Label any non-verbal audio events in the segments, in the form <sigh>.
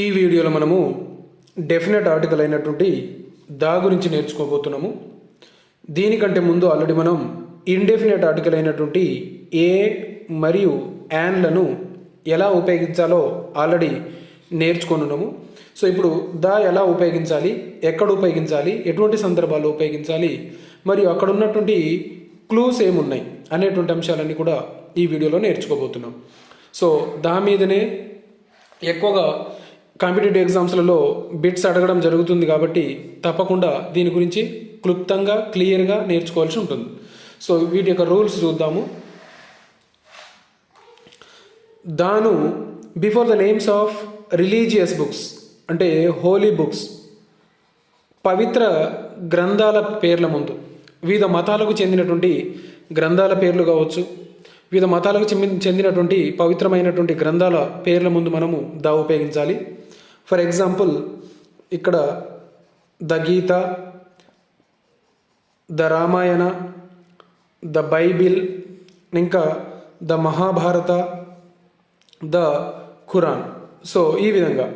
ఈ వీడియోలో మనము డెఫినెట్ ఆర్టికల్ అయినటువంటి దా గురించి నేర్చుకోబోతున్నాము. దీనికంటే ముందు ఆల్రెడీ మనం ఇండెఫినెట్ ఆర్టికల్ అయినటువంటి ఏ మరియు యాన్లను ఎలా ఉపయోగించాలో ఆల్రెడీ నేర్చుకున్నాము సో ఇప్పుడు దా ఎలా ఉపయోగించాలి ఎక్కడ ఉపయోగించాలి ఎటువంటి సందర్భాల్లో ఉపయోగించాలి మరియు అక్కడ ఉన్నటువంటి క్లూస్ ఏమున్నాయి అనేటువంటి అంశాలన్నీ కూడా ఈ వీడియోలో నేర్చుకోబోతున్నాం. సో దా మీదనే ఎక్కువగా కాంపిటేటివ్ ఎగ్జామ్స్లలో బిట్స్ అడగడం జరుగుతుంది కాబట్టి తప్పకుండా దీని గురించి క్లుప్తంగా క్లియర్గా నేర్చుకోవాల్సి ఉంటుంది. సో వీటి యొక్క రూల్స్ చూద్దాము. దాను before the names of religious books అంటే హోలీ బుక్స్ పవిత్ర గ్రంథాల పేర్ల ముందు. వివిధ మతాలకు చెందినటువంటి గ్రంథాల పేర్లు కావచ్చు వివిధ మతాలకు చెంది- చెందినటువంటి పవిత్రమైనటువంటి గ్రంథాల పేర్ల ముందు మనము దా ఉపయోగించాలి. ఫర్ ఎగ్జాంపుల్ ఇక్కడ the Gita the Ramayana the Bible ఇంకా the Mahabharata the Quran. So ఈ విధంగా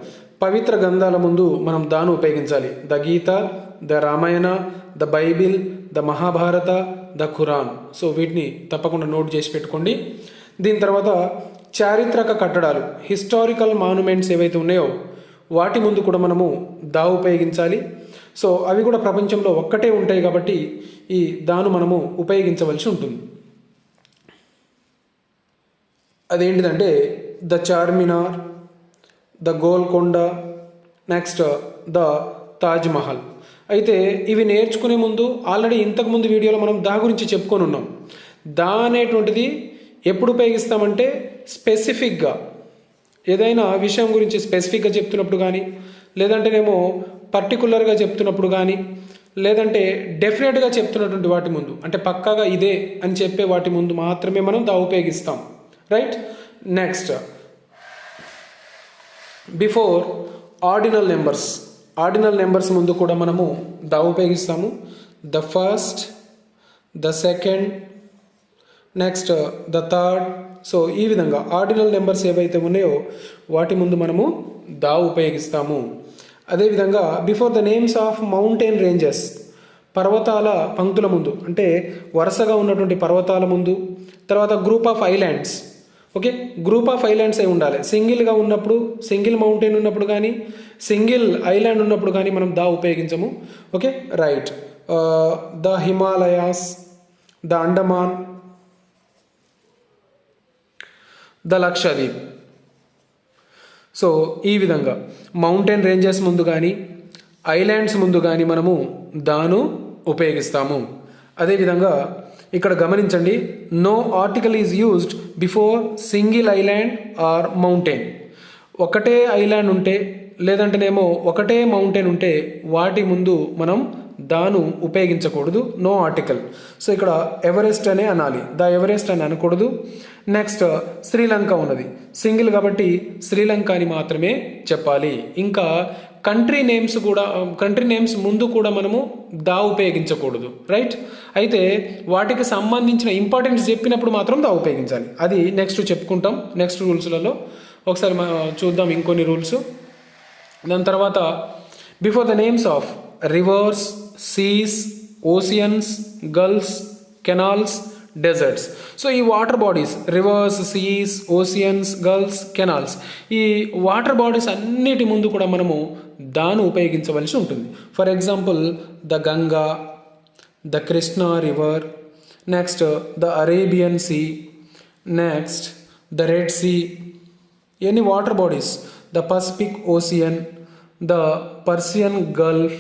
పవిత్ర గ్రంథాల ముందు మనం దాన్ని ఉపయోగించాలి. The Gita the Ramayana the Bible the Mahabharata the Quran. So వీటిని తప్పకుండా నోట్ చేసి పెట్టుకోండి. దీని తర్వాత చారిత్రక కట్టడాలు హిస్టారికల్ మాన్యుమెంట్స్ ఏవైతే ఉన్నాయో వాటి ముందు కూడా మనము దా ఉపయోగించాలి. సో అవి కూడా ప్రపంచంలో ఒక్కటే ఉంటాయి కాబట్టి ఈ దాను మనము ఉపయోగించవలసి ఉంటుంది. అదేంటిదంటే the Charminar the Golconda next the Taj Mahal. అయితే ఇవి నేర్చుకునే ముందు ఆల్రెడీ ఇంతకుముందు వీడియోలో మనం దా గురించి చెప్పుకొని ఉన్నాం. దా అనేటువంటిది ఎప్పుడు ఉపయోగిస్తామంటే స్పెసిఫిక్గా ఏదైనా విషయం గురించి స్పెసిఫిక్గా చెప్తున్నప్పుడు కానీ లేదంటేనేమో పర్టికులర్గా చెప్తున్నప్పుడు కానీ లేదంటే డెఫినెట్గా చెప్తున్నటువంటి వాటి ముందు అంటే పక్కాగా ఇదే అని చెప్పే వాటి ముందు మాత్రమే మనం దా ఉపయోగిస్తాం. Right? Next. Before ordinal numbers. Ordinal numbers ముందు కూడా మనము ద ఉపయోగిస్తాము. The first the second next the third so ఈ విధంగా ఆర్డినల్ నెంబర్స్ ఏవైతే ఉన్నాయో వాటి ముందు మనము దా ఉపయోగిస్తాము. అదేవిధంగా before the names of mountain ranges పర్వతాల పంక్తుల ముందు అంటే వరుసగా ఉన్నటువంటి పర్వతాల ముందు తర్వాత group of islands okay? Group of islands అయి ఉండాలి? సింగిల్గా ఉన్నప్పుడు సింగిల్ మౌంటైన్ ఉన్నప్పుడు కానీ సింగిల్ ఐలాండ్ ఉన్నప్పుడు కానీ మనం దా ఉపయోగించము okay? Right. The Himalayas the Andaman the Lakshadweep so ఈ విధంగా మౌంటైన్ రేంజెస్ ముందు కానీ ఐలాండ్స్ ముందు కానీ మనము దాను ఉపయోగిస్తాము. అదేవిధంగా ఇక్కడ గమనించండి no article is used before single island or mountain ఒకటే ఐలాండ్ ఉంటే లేదంటేనేమో ఒకటే మౌంటైన్ ఉంటే వాటి ముందు మనం దాను ఉపయోగించకూడదు. నో ఆర్టికల్ సో ఇక్కడ ఎవరెస్ట్ అనే అనాలి. ద ఎవరెస్ట్ అని అనకూడదు. నెక్స్ట్ శ్రీలంక ఉన్నది. సింగిల్ కాబట్టి శ్రీలంక అని మాత్రమే చెప్పాలి. ఇంకా కంట్రీ నేమ్స్ కూడా um, కంట్రీ నేమ్స్ ముందు కూడా మనము దా ఉపయోగించకూడదు. రైట్ అయితే వాటికి సంబంధించిన ఇంపార్టెన్స్ చెప్పినప్పుడు మాత్రం దా ఉపయోగించాలి. అది నెక్స్ట్ చెప్పుకుంటాం. నెక్స్ట్ రూల్స్లలో ఒకసారి చూద్దాం ఇంకొన్ని రూల్స్ దాని తర్వాత before the names of rivers seas oceans gulfs canals deserts. So ఈ water bodies rivers seas oceans gulfs canals ఈ వాటర్ బాడీస్ అన్నిటి ముందు కూడా మనము దాన్ని ఉపయోగించవలసి ఉంటుంది. For example the Ganga the Krishna river next the Arabian sea next the red sea any water bodies the Pacific ocean the Persian gulf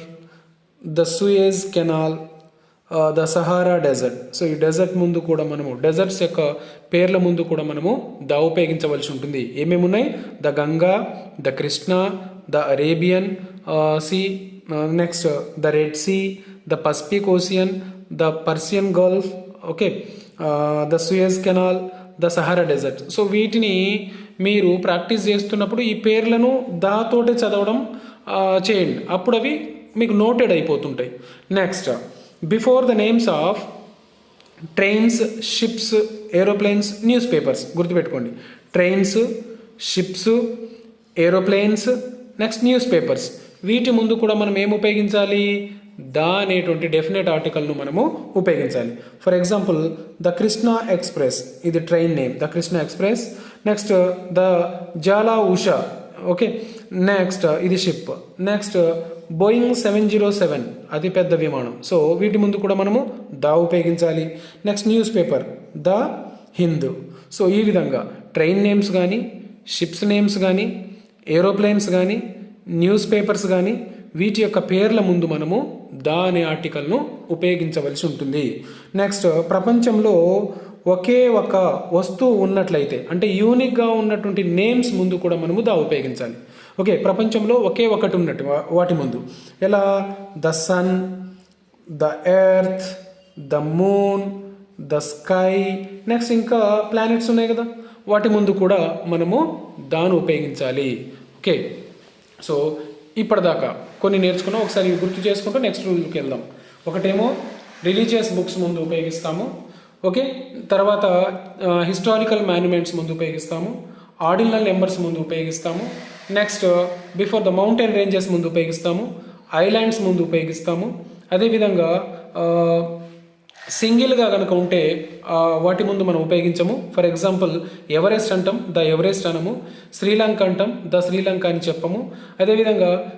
the Suez canal the Sahara desert so ఈ desert ముందు కూడా మనము desserts యొక్క పేర్ల ముందు కూడా మనము the ఉపయోగించవలసి ఉంటుంది. ఏమేమి ఉన్నాయి? The Ganga the Krishna the Arabian sea next the red sea the Pacific ocean the Persian gulf okay the Suez canal the Sahara desert so వీటిని మీరు ప్రాక్టీస్ చేస్తున్నప్పుడు ఈ పేర్లను దాతోటే చదవడం uh, చేయండి. అప్పుడు అవి మీకు noted అయిపోతుంటాయి. Next before the names of trains ships aeroplanes newspapers గుర్తుపెట్టుకోండి. Trains ships aeroplanes next newspapers వీటి ముందు కూడా మనం ఏం ఉపయోగించాలి? ద అనేటువంటి డెఫినెట్ ఆర్టికల్ను మనము ఉపయోగించాలి. For example the Krishna express ఇది train name the Krishna express next the Jala Usha okay next ఇది ship next Boeing seven zero seven అతిపెద్ద విమానం. సో వీటి ముందు కూడా మనము దా ఉపయోగించాలి. Next newspaper the Hindu. So ఈ విధంగా ట్రైన్ నేమ్స్ కానీ షిప్స్ నేమ్స్ కానీ ఏరోప్లేన్స్ కానీ న్యూస్ పేపర్స్ కానీ వీటి యొక్క పేర్ల ముందు మనము ద అనే ఆర్టికల్ను ఉపయోగించవలసి ఉంటుంది. నెక్స్ట్ ప్రపంచంలో ఒకే ఒక వస్తువు ఉన్నట్లయితే అంటే యూనిక్గా ఉన్నటువంటి నేమ్స్ ముందు కూడా మనము దా ఉపయోగించాలి. ఓకే ప్రపంచంలో ఒకే ఒకటి ఉన్నట్టు వాటి ముందు. ఎలా? The sun the earth the moon the sky next ఇంకా ప్లానెట్స్ ఉన్నాయి కదా. వాటి ముందు కూడా మనము దాన్ని ఉపయోగించాలి. ఓకే సో ఇప్పటిదాకా కొన్ని నేర్చుకున్నాం ఒకసారి గుర్తు చేసుకుంటూ నెక్స్ట్ రూల్కి వెళ్దాం. ఒకటేమో రిలీజియస్ బుక్స్ ముందు ఉపయోగిస్తాము. ఓకే? తర్వాత హిస్టారికల్ మాన్యుమెంట్స్ ముందు ఉపయోగిస్తాము. ఆర్డినల్ నెంబర్స్ ముందు ఉపయోగిస్తాము. Next before the mountain ranges ముందు ఉపయోగిస్తాము. ఐలాండ్స్ ముందు ఉపయోగిస్తాము. అదేవిధంగా సింగిల్గా కనుక ఉంటే వాటి ముందు మనం ఉపయోగించము. ఫర్ ఎగ్జాంపుల్ ఎవరెస్ట్ అంటాం ద ఎవరెస్ట్ అనము. శ్రీలంక అంటాం ద శ్రీలంక అని చెప్పము. అదేవిధంగా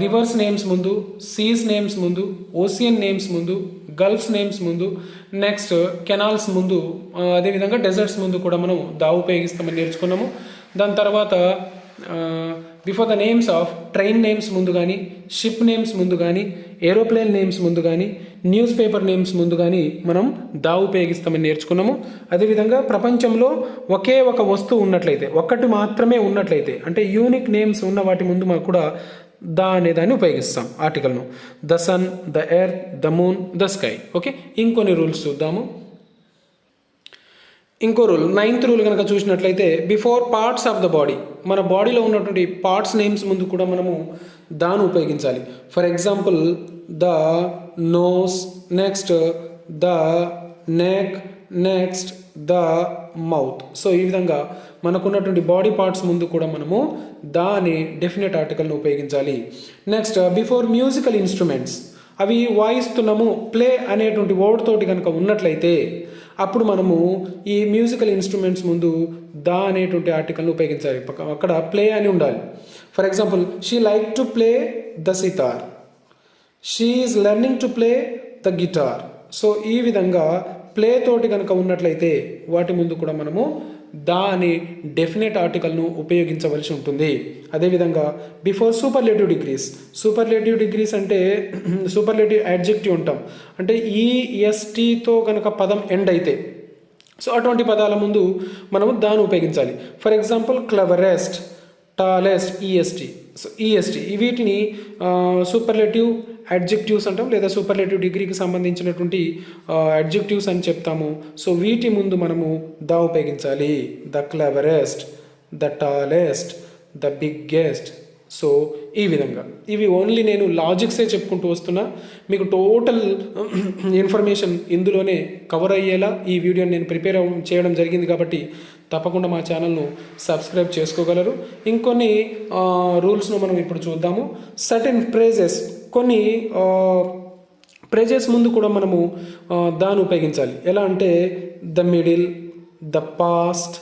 రివర్స్ నేమ్స్ ముందు సీస్ నేమ్స్ ముందు ఓసియన్ నేమ్స్ ముందు గల్ఫ్స్ నేమ్స్ ముందు నెక్స్ట్ కెనాల్స్ ముందు అదేవిధంగా డెజర్ట్స్ ముందు కూడా మనం దా ఉపయోగిస్తామని నేర్చుకున్నాము. దాని తర్వాత before the names of train names ముందు కానీ షిప్ నేమ్స్ ముందు కానీ ఏరోప్లేన్ నేమ్స్ ముందు కానీ న్యూస్ పేపర్ నేమ్స్ ముందు కానీ మనం దా ఉపయోగిస్తామని నేర్చుకున్నాము. అదేవిధంగా ప్రపంచంలో ఒకే ఒక వస్తువు ఉన్నట్లయితే ఒక్కటి మాత్రమే ఉన్నట్లయితే అంటే యూనిక్ నేమ్స్ ఉన్న వాటి ముందు మాకు కూడా ద అనే దాన్ని ఉపయోగిస్తాం ఆర్టికల్ను. The sun the earth the moon the sky. Okay? ఇంకొన్ని రూల్స్ చూద్దాము. ఇంకో రూల్. నైన్త్ రూల్ కనుక చూసినట్లయితే before parts of the body మన బాడీలో ఉన్నటువంటి పార్ట్స్ నేమ్స్ ముందు కూడా మనము దాన్ని ఉపయోగించాలి. For example the nose next the neck next the mouth. So ఈ విధంగా మనకున్నటువంటి బాడీ పార్ట్స్ ముందు కూడా మనము దా అనే డెఫినెట్ ఆర్టికల్ను ఉపయోగించాలి. Next uh, before musical instruments అవి వాయిస్తున్నాము ప్లే అనేటువంటి వర్డ్ తోటి కనుక ఉన్నట్లయితే అప్పుడు మనము ఈ మ్యూజికల్ ఇన్స్ట్రుమెంట్స్ ముందు దా అనేటువంటి ఆర్టికల్ని ఉపయోగించాలి. అక్కడ ప్లే అని ఉండాలి. For example she like to play the sitar. She is learning to play the guitar. So ఈ విధంగా ప్లే తోటి కనుక ఉన్నట్లయితే వాటి ముందు కూడా మనము దా అనే డెఫినెట్ ఆర్టికల్ను ఉపయోగించవలసి ఉంటుంది. అదేవిధంగా before superlative degrees superlative degrees అంటే సూపర్లేటివ్ యాడ్జెక్టివ్ ఉంటాం అంటే ఈఎస్టీతో కనుక పదం ఎండ్ అయితే సో అటువంటి పదాల ముందు మనము దాన్ని ఉపయోగించాలి. For example cleverest tallest EST so EST వీటిని సూపర్లేటివ్ అడ్జెక్టివ్స్ అంటాం లేదా సూపర్లేటివ్ డిగ్రీకి సంబంధించినటువంటి అడ్జెక్టివ్స్ అని చెప్తాము. సో వీటి ముందు మనము ద ఉపయోగించాలి. The cleverest the tallest the biggest. So ఈ విధంగా. ఇవి ఓన్లీ నేను లాజిక్సే చెప్పుకుంటూ వస్తున్నా. మీకు టోటల్ <clears throat> ఇన్ఫర్మేషన్ ఇందులోనే కవర్ అయ్యేలా ఈ వీడియోని నేను ప్రిపేర్ చేయడం జరిగింది కాబట్టి తప్పకుండా మా ఛానల్ను సబ్స్క్రైబ్ చేసుకోగలరు. ఇంకొన్ని రూల్స్ను మనం ఇప్పుడు చూద్దాము. సర్టెన్ ప్రేజెస్ కొన్ని ప్రేజెస్ ముందు కూడా మనము దాన్ని ఉపయోగించాలి. ఎలా అంటే the middle the past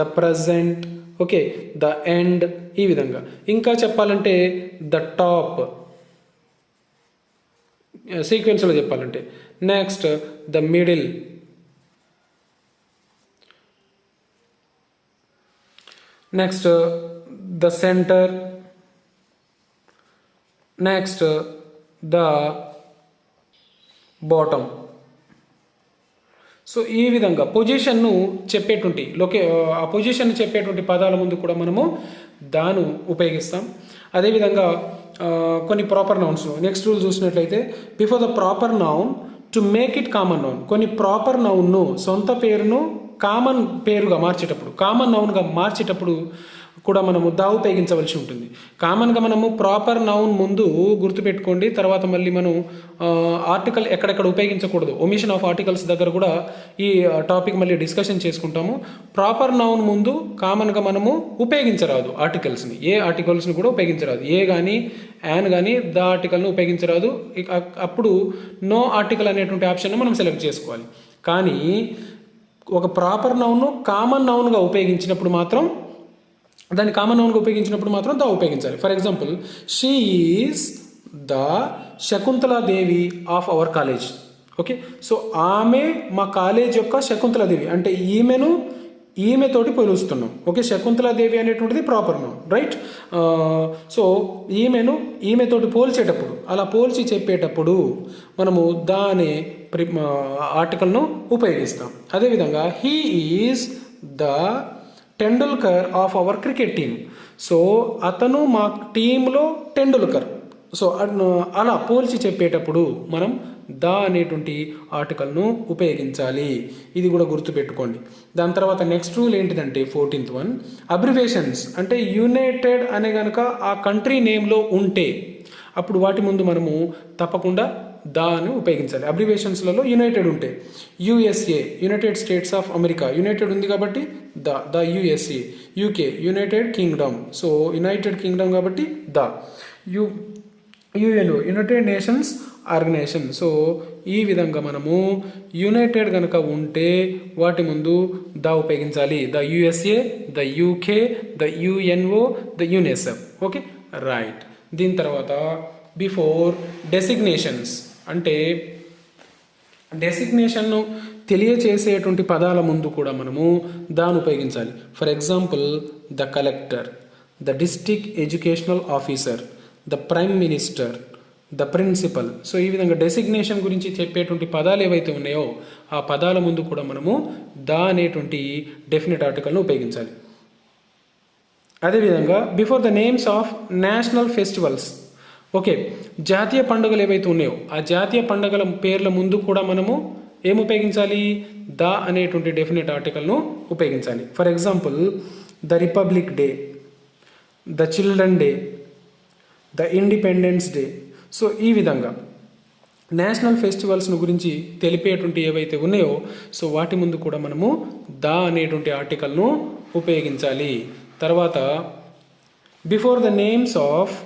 the present okay the end ఈ విధంగా. ఇంకా చెప్పాలంటే ద టాప్ సీక్వెన్స్లో చెప్పాలంటే. Next the middle next the centre next the bottom so ఈ విధంగా పొజిషన్ను చెప్పేటువంటి లొకే ఆ పొజిషన్ చెప్పేటువంటి పదాల ముందు కూడా మనము దాను ఉపయోగిస్తాం. అదేవిధంగా కొన్ని ప్రాపర్ నౌన్స్ నెక్స్ట్ రూల్ చూసినట్లయితే before the proper noun to make it common noun కొన్ని ప్రాపర్ నౌన్ను సొంత పేరును కామన్ పేరుగా మార్చేటప్పుడు కామన్ నౌన్గా మార్చేటప్పుడు కూడా మనము దా ఉపయోగించవలసి ఉంటుంది. కామన్గా మనము ప్రాపర్ నౌన్ ముందు గుర్తుపెట్టుకోండి తర్వాత మళ్ళీ మనం ఆర్టికల్ ఎక్కడెక్కడ ఉపయోగించకూడదు. ఒమిషన్ ఆఫ్ ఆర్టికల్స్ దగ్గర కూడా ఈ టాపిక్ మళ్ళీ డిస్కషన్ చేసుకుంటాము. ప్రాపర్ నౌన్ ముందు కామన్గా మనము ఉపయోగించరాదు ఆర్టికల్స్ని. ఏ ఆర్టికల్స్ని కూడా ఉపయోగించరాదు. ఏ కానీ యాన్ కానీ ద ఆర్టికల్ని ఉపయోగించరాదు. అప్పుడు నో ఆర్టికల్ అనేటువంటి ఆప్షన్ మనం సెలెక్ట్ చేసుకోవాలి. కానీ ఒక ప్రాపర్ నౌన్ను కామన్ నౌన్గా ఉపయోగించినప్పుడు మాత్రం దాన్ని కామన్ నౌన్గా ఉపయోగించినప్పుడు మాత్రం ద ఉపయోగించాలి. For example she is the Shakuntala Devi of our college. Okay? So ఆమె మా కాలేజ్ యొక్క శకుంతలా దేవి. అంటే ఈమెను ఈమెతోటి పోలుస్తున్నాం. ఓకే? శకుంతలా దేవి అనేటువంటిది ప్రాపర్ నౌన్ రైట్? సో ఈమెను ఈమెతోటి పోల్చేటప్పుడు అలా పోల్చి చెప్పేటప్పుడు మనము దాని ప్రి ఆర్టికల్ను ఉపయోగిస్తాం. అదేవిధంగా he is the Tendulkar of our cricket team. So అతను మా టీంలో టెండూల్కర్. సో అలా పోల్చి చెప్పేటప్పుడు మనం ద అనేటువంటి ఆర్టికల్ను ఉపయోగించాలి. ఇది కూడా గుర్తుపెట్టుకోండి. దాని తర్వాత నెక్స్ట్ రూల్ ఏంటిదంటే ఫోర్టీన్త్ వన్. అబ్రివేషన్స్ అంటే యునైటెడ్ అనే కనుక ఆ కంట్రీ నేమ్లో ఉంటే అప్పుడు వాటి ముందు మనము తప్పకుండా ద అని ఉపయోగించాలి. అబ్రివేషన్స్లలో యునైటెడ్ ఉంటే. USA united states of America united ఉంది కాబట్టి the the USA UK united kingdom so united kingdom కాబట్టి the. U UNO united nations organization so ఈ విధంగా మనము యునైటెడ్ కనుక ఉంటే వాటి ముందు ద ఉపయోగించాలి. The USA the UK the UNO the UNICEF okay right దీని తర్వాత బిఫోర్ డెసిగ్నేషన్స్ అంటే డెసిగ్నేషన్ను తెలియచేసేటువంటి పదాల ముందు కూడా మనము దాన్ని ఉపయోగించాలి. For example the collector the district educational officer the prime minister the principal so ఈ విధంగా డెసిగ్నేషన్ గురించి చెప్పేటువంటి పదాలు ఏవైతే ఉన్నాయో ఆ పదాల ముందు కూడా మనము ద అనేటువంటి డెఫినెట్ ఆర్టికల్ను ఉపయోగించాలి. అదేవిధంగా before the names of national festivals okay జాతీయ పండుగలు ఏవైతే ఉన్నాయో ఆ జాతీయ పండుగల పేర్ల ముందు కూడా మనము ఏం ఉపయోగించాలి? ద అనేటువంటి డెఫినెట్ ఆర్టికల్ను ఉపయోగించాలి. For example the republic day the children day the independence day. So ఈ విధంగా నేషనల్ ఫెస్టివల్స్ను గురించి తెలిపేటువంటి ఏవైతే ఉన్నాయో సో వాటి ముందు కూడా మనము ద అనేటువంటి ఆర్టికల్ను ఉపయోగించాలి. తర్వాత before the names of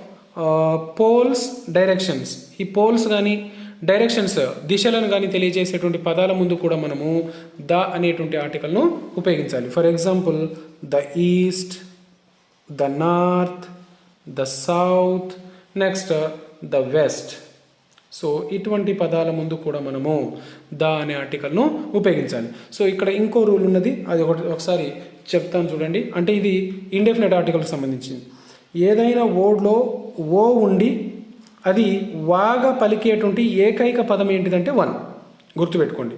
poles directions. ఈ పోల్స్ కానీ డైరెక్షన్స్ దిశలను కానీ తెలియజేసేటువంటి పదాల ముందు కూడా మనము ద అనేటువంటి ఆర్టికల్ను ఉపయోగించాలి. For example the east the north the south next the west so ఇటువంటి పదాల ముందు కూడా మనము ద అనే ఆర్టికల్ను ఉపయోగించాలి. సో ఇక్కడ ఇంకో రూల్ ఉన్నది. అది ఒకటి ఒకసారి చెప్తాను చూడండి. అంటే ఇది ఇండెఫినెట్ ఆర్టికల్కి సంబంధించింది. ఏదైనా ఓడ్లో ఓ ఉండి అది వాగా పలికేటువంటి ఏకైక పదం ఏంటిదంటే వన్. గుర్తుపెట్టుకోండి.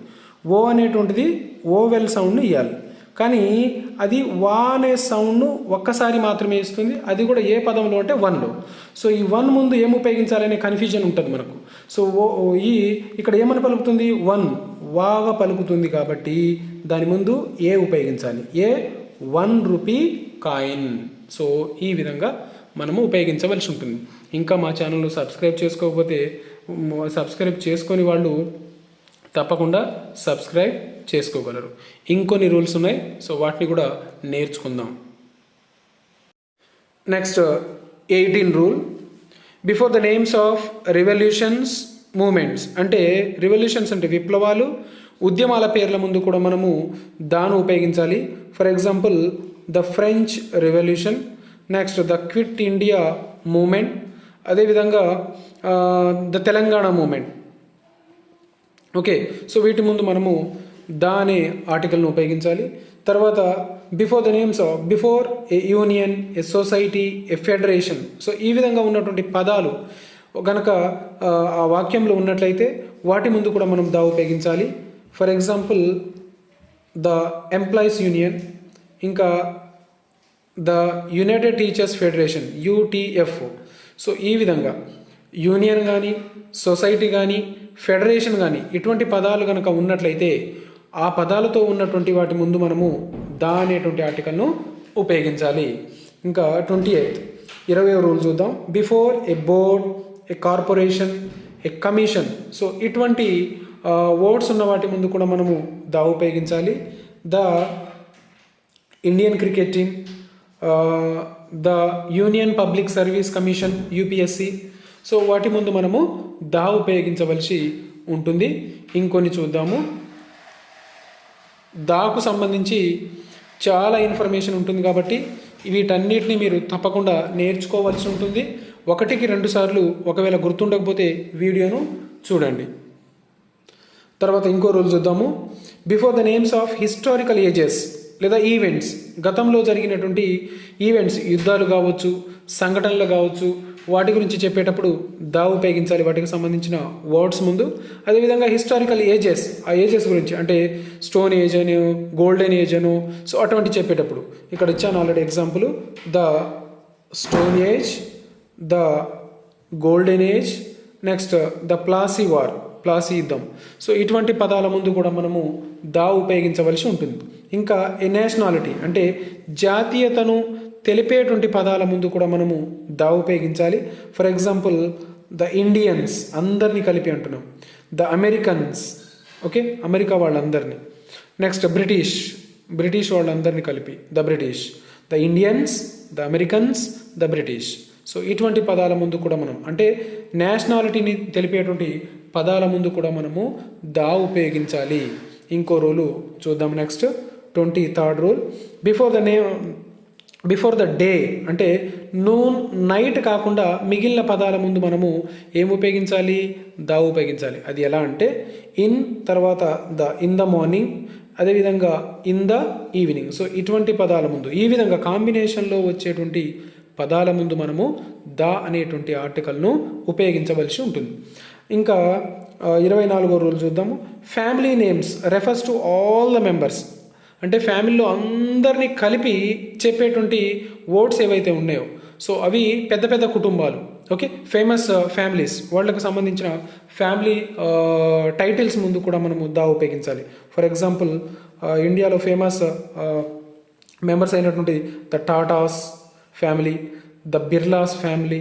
ఓ అనేటువంటిది ఓవెల్ సౌండ్ని ఇవ్వాలి కానీ అది వా అనే సౌండ్ను ఒక్కసారి మాత్రమే ఇస్తుంది. అది కూడా ఏ పదంలో అంటే వన్లో. సో ఈ వన్ ముందు ఏం ఉపయోగించాలనే కన్ఫ్యూజన్ ఉంటుంది మనకు. సో ఓ ఈ ఇక్కడ ఏమని పలుకుతుంది? వన్. వాగా పలుకుతుంది కాబట్టి దాని ముందు ఏ ఉపయోగించాలి? A? One rupee coin. So ఈ విధంగా మనము ఉపయోగించవలసి ఉంటుంది. ఇంకా మా ఛానల్ సబ్స్క్రైబ్ చేసుకోకపోతే సబ్స్క్రైబ్ చేసుకొని వాళ్ళు తప్పకుండా సబ్స్క్రైబ్ చేసుకోగలరు. ఇంకొన్ని రూల్స్ ఉన్నాయి సో వాటిని కూడా నేర్చుకుందాం. Next eighteen rule. Before the names of revolutions movements అంటే రివల్యూషన్స్ అంటే విప్లవాలు ఉద్యమాల పేర్ల ముందు కూడా మనము దాను ఉపయోగించాలి. For example the French revolution next the quit India movement అదేవిధంగా the Telangana movement. Okay so వీటి ముందు మనము ద అనే ఆర్టికల్ను ఉపయోగించాలి. తర్వాత before the names of before a union a society a federation. So ఈ విధంగా ఉన్నటువంటి పదాలు కనుక ఆ వాక్యంలో ఉన్నట్లయితే వాటి ముందు కూడా మనం దా ఉపయోగించాలి. For example the employees union ఇంకా the united teachers federation UTF so ఈ విధంగా యూనియన్ కానీ సొసైటీ కానీ ఫెడరేషన్ కానీ ఇటువంటి పదాలు కనుక ఉన్నట్లయితే ఆ పదాలతో ఉన్నటువంటి వాటి ముందు మనము దా అనేటువంటి ఆర్టికల్ను ఉపయోగించాలి. ఇంకా ట్వంటీ ఎయిత్ ఇరవై రూల్ చూద్దాం. Before a board a corporation a commission so ఇటువంటి వర్డ్స్ ఉన్న వాటి ముందు కూడా మనము దా ఉపయోగించాలి. The Indian cricket team the union public service commission UPSC so వాటి ముందు మనము దా ఉపయోగించవలసి ఉంటుంది. ఇంకొన్ని చూద్దాము. దాకు సంబంధించి చాలా ఇన్ఫర్మేషన్ ఉంటుంది కాబట్టి వీటన్నిటిని మీరు తప్పకుండా నేర్చుకోవాల్సి ఉంటుంది. ఒకటికి రెండు సార్లు ఒకవేళ గుర్తుండకపోతే వీడియోను చూడండి. తర్వాత ఇంకో రోజు చూద్దాము. Before the names of historical ages లేదా ఈవెంట్స్ గతంలో జరిగినటువంటి ఈవెంట్స్ యుద్ధాలు కావచ్చు సంఘటనలు కావచ్చు వాటి గురించి చెప్పేటప్పుడు దా ఉపయోగించాలి. వాటికి సంబంధించిన వర్డ్స్ ముందు. అదేవిధంగా హిస్టారికల్ ఏజెస్ ఆ ఏజెస్ గురించి అంటే స్టోన్ ఏజ్ అని గోల్డెన్ ఏజ్ అను సో అటువంటి చెప్పేటప్పుడు. ఇక్కడ ఇచ్చాను already example the stone age the golden age next the Plassey war Plassey యుద్ధం సో ఇటువంటి పదాల ముందు కూడా మనము దా ఉపయోగించవలసి ఉంటుంది. ఇంకా ఏ నేషనాలిటీ అంటే జాతీయతను తెలిపేటువంటి పదాల ముందు కూడా మనము దా ఉపయోగించాలి. ఫర్ ఎగ్జాంపుల్ ద ఇండియన్స్ అందరినీ కలిపి అంటున్నాం. The Americans okay? అమెరికా వాళ్ళందరినీ. Next British. బ్రిటిష్ వాళ్ళందరినీ కలిపి the British. The Indians the Americans the British. So ఇటువంటి పదాల ముందు కూడా మనం అంటే నేషనాలిటీని తెలిపేటువంటి పదాల ముందు కూడా మనము దా ఉపయోగించాలి. ఇంకో రూలు చూద్దాం next twenty third rule. Before the name before the day అంటే నూన్ నైట్ కాకుండా మిగిలిన పదాల ముందు మనము ఏం ఉపయోగించాలి? దా ఉపయోగించాలి. అది ఎలా అంటే ఇన్ తర్వాత ద ఇన్ ద మార్నింగ్ అదేవిధంగా ఇన్ ద ఈవినింగ్. సో ఇటువంటి పదాల ముందు ఈ విధంగా కాంబినేషన్లో వచ్చేటువంటి పదాల ముందు మనము ద అనేటువంటి ఆర్టికల్ను ఉపయోగించవలసి ఉంటుంది. ఇంకా ఇరవై నాలుగో రూల్ చూద్దాము. Family names refers to all the members అంటే ఫ్యామిలీలో అందరినీ కలిపి చెప్పేటువంటి వర్డ్స్ ఏవైతే ఉన్నాయో సో అవి పెద్ద పెద్ద కుటుంబాలు ఓకే? ఫేమస్ ఫ్యామిలీస్ వాళ్ళకు సంబంధించిన ఫ్యామిలీ టైటిల్స్ ముందు కూడా మనము దా ఉపయోగించాలి. ఫర్ ఎగ్జాంపుల్ ఇండియాలో ఫేమస్ మెంబర్స్ అయినటువంటి the Tatas family the Birlas family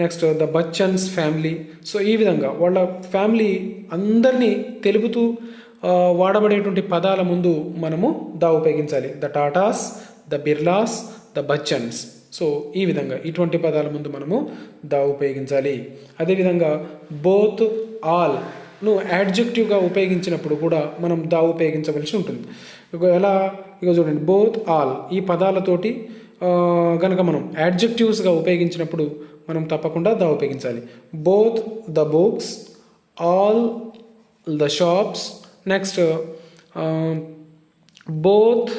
next the Bachchans family so ఈ విధంగా వాళ్ళ ఫ్యామిలీ అందరినీ తెలుపుతూ వాడబడేటువంటి పదాల ముందు మనము దా ఉపయోగించాలి. The Tatas the Birlas the Bachchans so ఈ విధంగా ఇటువంటి పదాల ముందు మనము దా ఉపయోగించాలి. అదేవిధంగా బోత్ ఆల్ను యాడ్జెక్టివ్గా ఉపయోగించినప్పుడు కూడా మనం దా ఉపయోగించవలసి ఉంటుంది. ఇక ఎలా ఇక చూడండి. బోత్ ఆల్ ఈ పదాలతోటి కనుక మనం యాడ్జెక్టివ్స్గా ఉపయోగించినప్పుడు మనం తప్పకుండా దా ఉపయోగించాలి. Both the books all the shops next both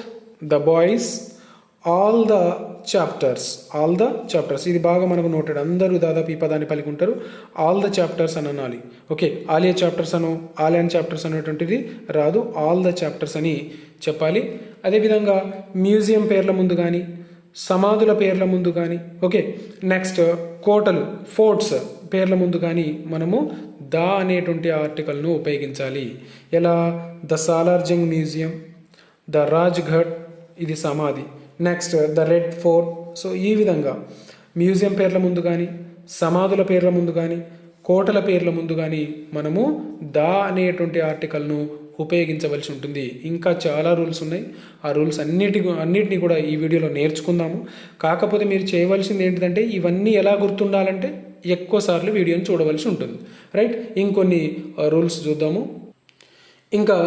the boys all the chapters all the chapters ఇది బాగా మనకు నోటెడ్ అందరూ దాదాపు ఈ పదాన్ని పలికి ఉంటారు. ఆల్ ద చాప్టర్స్ అని అనాలి. ఓకే ఆలియా చాప్టర్స్ అను ఆలియన్ చాప్టర్స్ అనేటువంటిది రాదు. ఆల్ ద చాప్టర్స్ అని చెప్పాలి. అదేవిధంగా మ్యూజియం పేర్ల ముందు కానీ సమాధుల పేర్ల ముందు కానీ ఓకే నెక్స్ట్ కోటలు ఫోర్ట్స్ పేర్ల ముందు కానీ మనము ద అనేటువంటి ఆర్టికల్ను ఉపయోగించాలి. ఎలా? The Salar Jung museum the Rajghat ఇది సమాధి. Next the red fort. So ఈ విధంగా మ్యూజియం పేర్ల ముందు కానీ సమాధుల పేర్ల ముందు కానీ కోటల పేర్ల ముందు కానీ మనము ద అనేటువంటి ఆర్టికల్ను ఉపయోగించవలసి ఉంటుంది. ఇంకా చాలా రూల్స్ ఉన్నాయి. ఆ రూల్స్ అన్నిటి అన్నిటిని కూడా ఈ వీడియోలో నేర్చుకుందాము. కాకపోతే మీరు చేయవలసింది ఏంటంటే ఇవన్నీ ఎలా గుర్తుండాలంటే ఎక్కువ సార్లు వీడియోని చూడవలసి ఉంటుంది. రైట్? ఇంకొన్ని రూల్స్ చూద్దాము. ఇంకా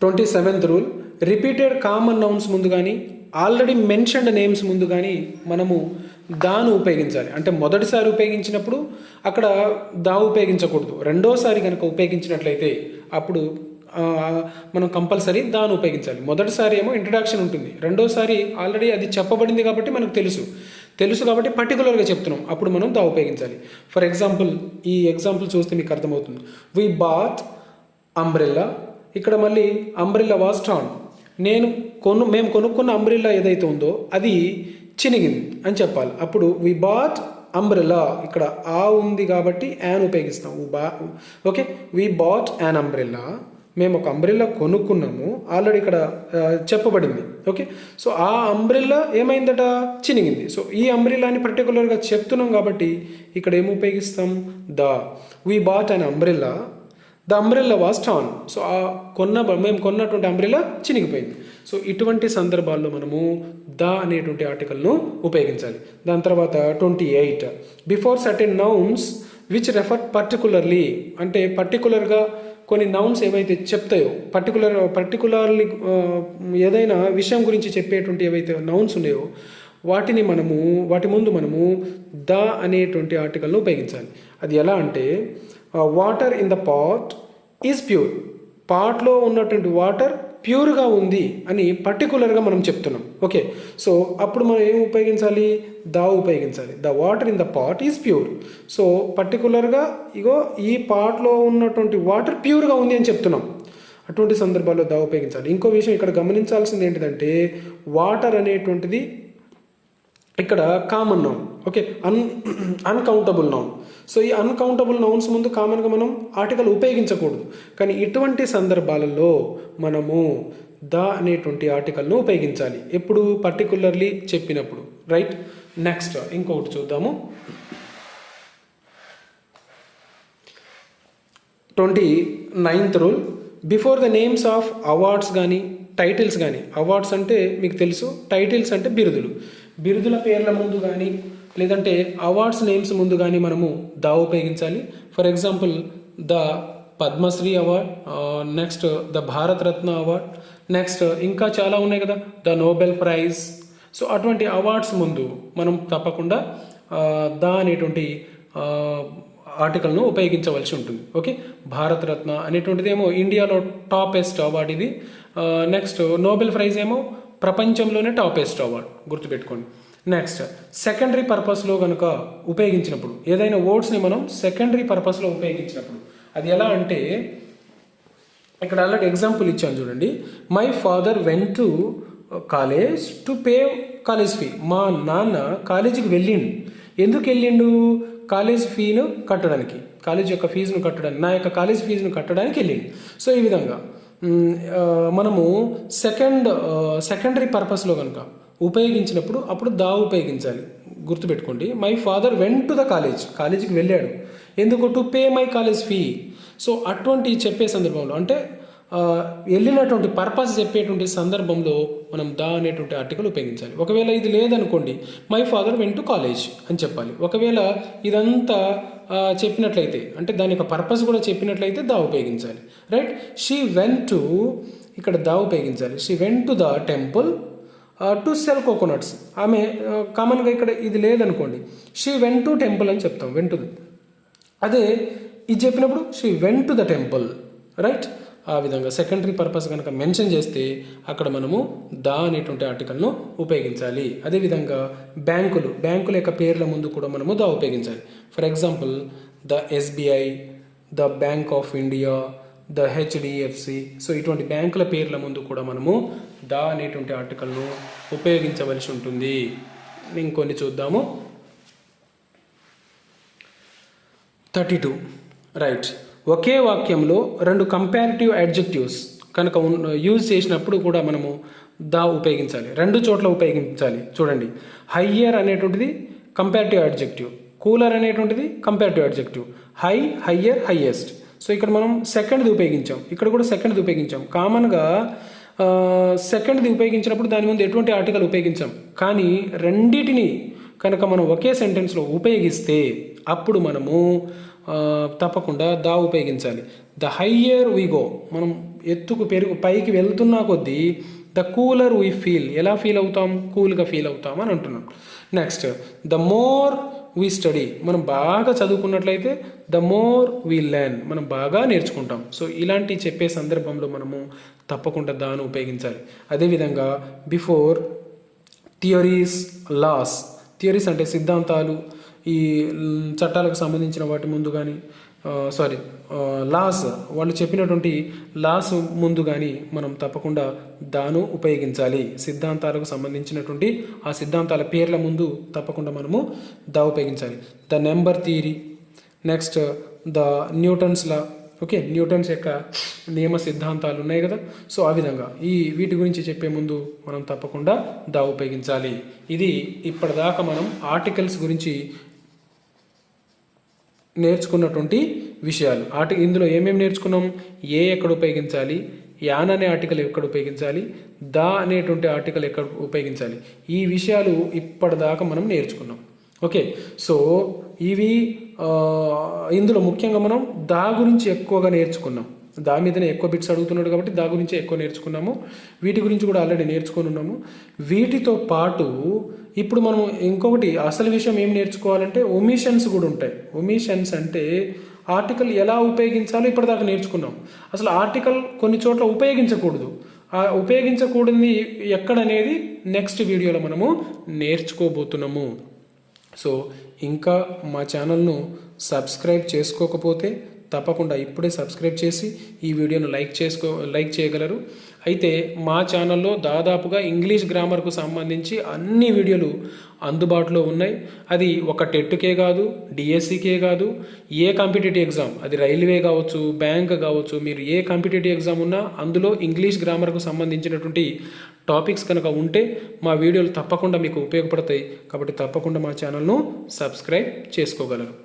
twenty seventh rule repeated common nouns ముందు కానీ ఆల్రెడీ మెన్షన్డ్ నేమ్స్ ముందు కానీ మనము దాను ఉపయోగించాలి. అంటే మొదటిసారి ఉపయోగించినప్పుడు అక్కడ దా ఉపయోగించకూడదు. రెండోసారి కనుక ఉపయోగించినట్లయితే అప్పుడు మనం కంపల్సరీ దాన్ని ఉపయోగించాలి. మొదటిసారి ఏమో ఇంట్రడక్షన్ ఉంటుంది. రెండోసారి ఆల్రెడీ అది చెప్పబడింది కాబట్టి మనకు తెలుసు. తెలుసు కాబట్టి పర్టికులర్గా చెప్తున్నాం. అప్పుడు మనం దా ఉపయోగించాలి. ఫర్ ఎగ్జాంపుల్ ఈ ఎగ్జాంపుల్ చూస్తే మీకు అర్థమవుతుంది. వి బాత్ అంబ్రెల్లా ఇక్కడ మళ్ళీ అంబ్రిల్లా వాస్ టాన్ నేను కొను మేము కొనుక్కున్న అంబ్రిల్లా ఏదైతే ఉందో అది చినిగింది అని చెప్పాలి. అప్పుడు వి బాట్ అంబ్రిల్లా ఇక్కడ ఆ ఉంది కాబట్టి యాన్ ఉపయోగిస్తాం. బా okay we bought an umbrella మేము ఒక అంబ్రిల్లా కొనుక్కున్నాము. ఆల్రెడీ ఇక్కడ చెప్పబడింది. ఓకే సో ఆ అంబ్రిల్లా ఏమైందట? చినిగింది. సో ఈ అంబ్రిల్లాని పర్టికులర్గా చెప్తున్నాం కాబట్టి ఇక్కడ ఏం ఉపయోగిస్తాం? The. We bought an umbrella the umbrella was torn so ఆ కొన్న మేము కొన్నటువంటి అంబ్రెల్లా చినిగిపోయింది. సో ఇటువంటి సందర్భాల్లో మనము ద అనేటువంటి ఆర్టికల్ను ఉపయోగించాలి. దాని తర్వాత twenty eight before certain nouns which refer particularly అంటే పర్టికులర్గా కొన్ని నౌన్స్ ఏవైతే చెప్తాయో పర్టికులర్ పర్టికులర్లీ ఏదైనా విషయం గురించి చెప్పేటువంటి ఏవైతే నౌన్స్ ఉన్నాయో వాటిని మనము వాటి ముందు మనము ద అనేటువంటి ఆర్టికల్ను ఉపయోగించాలి. అది ఎలా అంటే water in the pot is pure పాట్లో ఉన్నటువంటి వాటర్ ప్యూర్గా ఉంది అని పర్టికులర్గా మనం చెప్తున్నాం. ఓకే. సో అప్పుడు మనం ఏం ఉపయోగించాలి? దా ఉపయోగించాలి. The water in the pot is pure. So పర్టికులర్గా ఇగో ఈ పాట్లో ఉన్నటువంటి వాటర్ ప్యూర్గా ఉంది అని చెప్తున్నాం. అటువంటి సందర్భాల్లో దా ఉపయోగించాలి. ఇంకో విషయం ఇక్కడ గమనించాల్సింది ఏంటిదంటే వాటర్ అనేటువంటిది ఇక్కడ common noun okay. Un uncountable noun so ఈ అన్కౌంటబుల్ నౌన్స్ ముందు కామన్గా మనం ఆర్టికల్ ఉపయోగించకూడదు. కానీ ఇటువంటి సందర్భాలలో మనము ద అనేటువంటి ఆర్టికల్ను ఉపయోగించాలి. ఎప్పుడు? పర్టికులర్లీ చెప్పినప్పుడు. రైట్ నెక్స్ట్ ఇంకొకటి చూద్దాము. Twenty ninth rule before the names of awards కానీ టైటిల్స్ కానీ అవార్డ్స్ అంటే మీకు తెలుసు టైటిల్స్ అంటే బిరుదులు. బిరుదుల పేర్ల ముందు కానీ లేదంటే అవార్డ్స్ నేమ్స్ ముందు కానీ మనము దా ఉపయోగించాలి. For example the Padma Shri award next the Bharat Ratna award next ఇంకా చాలా ఉన్నాయి కదా ద నోబెల్ ప్రైజ్. సో అటువంటి అవార్డ్స్ ముందు మనం తప్పకుండా ద అనేటువంటి ఆర్టికల్ను ఉపయోగించవలసి ఉంటుంది. ఓకే భారతరత్న అనేటువంటిది ఏమో ఇండియాలో టాపెస్ట్ అవార్డ్ ఇది. నెక్స్ట్ నోబెల్ ప్రైజ్ ఏమో ప్రపంచంలోనే టాపెస్ట్ అవార్డ్ గుర్తుపెట్టుకోండి. నెక్స్ట్ సెకండరీ పర్పస్లో కనుక ఉపయోగించినప్పుడు ఏదైనా ఓట్స్ని మనం సెకండరీ పర్పస్లో ఉపయోగించినప్పుడు అది ఎలా అంటే ఇక్కడ ఆల్రెడీ ఎగ్జాంపుల్ ఇచ్చాను చూడండి. My father went to college to pay college fee మా నాన్న కాలేజీకి వెళ్ళిండు. ఎందుకు వెళ్ళిండు? కాలేజ్ ఫీను కట్టడానికి. కాలేజ్ యొక్క ఫీజును కట్టడానికి నా యొక్క కాలేజ్ ఫీజును కట్టడానికి వెళ్ళిండు. సో ఈ విధంగా మనము సెకండ్ సెకండరీ పర్పస్లో కనుక ఉపయోగించినప్పుడు అప్పుడు దా ఉపయోగించాలి. గుర్తుపెట్టుకోండి my father went to the college కాలేజీకి వెళ్ళాడు. ఎందుకు? To pay my college fee so అటువంటి చెప్పే సందర్భంలో అంటే వెళ్ళినటువంటి పర్పస్ చెప్పేటువంటి సందర్భంలో మనం దా అనేటువంటి ఆర్టికల్ ఉపయోగించాలి. ఒకవేళ ఇది లేదనుకోండి my father went to college అని చెప్పాలి. ఒకవేళ ఇదంతా చెప్పినట్లయితే అంటే దాని యొక్క పర్పస్ కూడా చెప్పినట్లయితే దా ఉపయోగించాలి. రైట్ షీ వెన్ టు ఇక్కడ దా ఉపయోగించాలి. She went to the temple to sell coconuts ఆమె కామన్గా ఇక్కడ ఇది లేదనుకోండి. షీ వెన్ టు టెంపుల్ అని చెప్తాం వెన్ టు అదే ఇది చెప్పినప్పుడు she went to the temple right ఆ విధంగా సెకండరీ పర్పస్ కనుక మెన్షన్ చేస్తే అక్కడ మనము దా అనేటువంటి ఆర్టికల్ను ఉపయోగించాలి. అదేవిధంగా బ్యాంకులు బ్యాంకుల యొక్క పేర్ల ముందు కూడా మనము దా ఉపయోగించాలి. For example the SBI the bank of India the HDFC. So ఇటువంటి బ్యాంకుల పేర్ల ముందు కూడా మనము దా అనేటువంటి ఆర్టికల్ను ఉపయోగించవలసి ఉంటుంది. ఇంకొన్ని చూద్దాము. Thirty two. రైట్. ఒకే వాక్యంలో రెండు కంపారిటివ్ అడ్జెక్టివ్స్ కనుక యూజ్ చేసినప్పుడు కూడా మనము దా ఉపయోగించాలి. రెండు చోట్ల ఉపయోగించాలి. చూడండి. హయ్యర్ అనేటువంటిది కంపారిటివ్ అడ్జెక్టివ్. కూలర్ అనేటువంటిది comparative adjective. High higher highest. So ఇక్కడ మనం సెకండ్ది ఉపయోగించాం. ఇక్కడ కూడా సెకండ్ది ఉపయోగించాం. కామన్గా సెకండ్ది ఉపయోగించినప్పుడు దాని ముందు ఎటువంటి ఆర్టికల్ ఉపయోగించాం? కానీ రెండింటిని కనుక మనం ఒకే సెంటెన్స్లో ఉపయోగిస్తే అప్పుడు మనము తప్పకుండా దా ఉపయోగించాలి. ద హయ్యర్ వి గో మనం ఎత్తుకు పెరుగు పైకి వెళ్తున్నా కొద్దీ ద కూలర్ వీ ఫీల్ ఎలా ఫీల్ అవుతాం? కూల్గా ఫీల్ అవుతాం అని అంటున్నాం. Next the more we study మనం బాగా చదువుకున్నట్లయితే ద మోర్ వీ లెర్న్ మనం బాగా నేర్చుకుంటాం. సో ఇలాంటి చెప్పే సందర్భంలో మనము తప్పకుండా దాన్ని ఉపయోగించాలి. అదేవిధంగా బిఫోర్ థియరీస్ లాస్ థియరీస్ అంటే సిద్ధాంతాలు ఈ చట్టాలకు సంబంధించిన వాటి ముందు కానీ సారీ లాస్ వాళ్ళు చెప్పినటువంటి లాస్ ముందు కానీ మనం తప్పకుండా దాను ఉపయోగించాలి. సిద్ధాంతాలకు సంబంధించినటువంటి ఆ సిద్ధాంతాల పేర్ల ముందు తప్పకుండా మనము దా ఉపయోగించాలి. The number theory. Next the Newton's law. Okay Newton's యొక్క నియమ సిద్ధాంతాలు ఉన్నాయి కదా? సో ఆ విధంగా ఈ వీటి గురించి చెప్పే ముందు మనం తప్పకుండా దా ఉపయోగించాలి. ఇది ఇప్పటిదాకా మనం ఆర్టికల్స్ గురించి నేర్చుకున్నటువంటి విషయాలు. ఆటి ఇందులో ఏమేమి నేర్చుకున్నాం? ఏ ఎక్కడ ఉపయోగించాలి? యాన్ అనే ఆర్టికల్ ఎక్కడ ఉపయోగించాలి? దా అనేటువంటి ఆర్టికల్ ఎక్కడ ఉపయోగించాలి? ఈ విషయాలు ఇప్పటిదాకా మనం నేర్చుకున్నాం. ఓకే. సో ఇవి ఇందులో ముఖ్యంగా మనం దా గురించి ఎక్కువగా నేర్చుకున్నాం. దా మీదనే ఎక్కువ బిట్స్ అడుగుతున్నాడు కాబట్టి దా గురించి ఎక్కువ నేర్చుకున్నాము. వీటి గురించి కూడా ఆల్రెడీ నేర్చుకొని ఉన్నాము. వీటితో పాటు ఇప్పుడు మనం ఇంకొకటి అసలు విషయం ఏం నేర్చుకోవాలంటే ఒమిషన్స్ కూడా ఉంటాయి. ఒమిషన్స్ అంటే ఆర్టికల్ ఎలా ఉపయోగించాలో ఇప్పటిదాకా నేర్చుకున్నాం. అసలు ఆర్టికల్ కొన్ని చోట్ల ఉపయోగించకూడదు. ఆ ఉపయోగించకూడదు ఎక్కడనేది నెక్స్ట్ వీడియోలో మనము నేర్చుకోబోతున్నాము. సో ఇంకా మా ఛానల్ను సబ్స్క్రైబ్ చేసుకోకపోతే తప్పకుండా ఇప్పుడే సబ్స్క్రైబ్ చేసి ఈ వీడియోను లైక్ చేసుకో లైక్ చేయగలరు. అయితే మా ఛానల్లో దాదాపుగా ఇంగ్లీష్ గ్రామర్కు సంబంధించి అన్ని వీడియోలు అందుబాటులో ఉన్నాయి. అది ఒక టెట్కే కాదు డిఎస్సికే కాదు ఏ కాంపిటేటివ్ ఎగ్జామ్ అది రైల్వే కావచ్చు బ్యాంక్ కావచ్చు మీరు ఏ కాంపిటేటివ్ ఎగ్జామ్ ఉన్నా అందులో ఇంగ్లీష్ గ్రామర్కు సంబంధించినటువంటి టాపిక్స్ కనుక ఉంటే మా వీడియోలు తప్పకుండా మీకు ఉపయోగపడతాయి. కాబట్టి తప్పకుండా మా ఛానల్ను సబ్స్క్రైబ్ చేసుకోగలరు.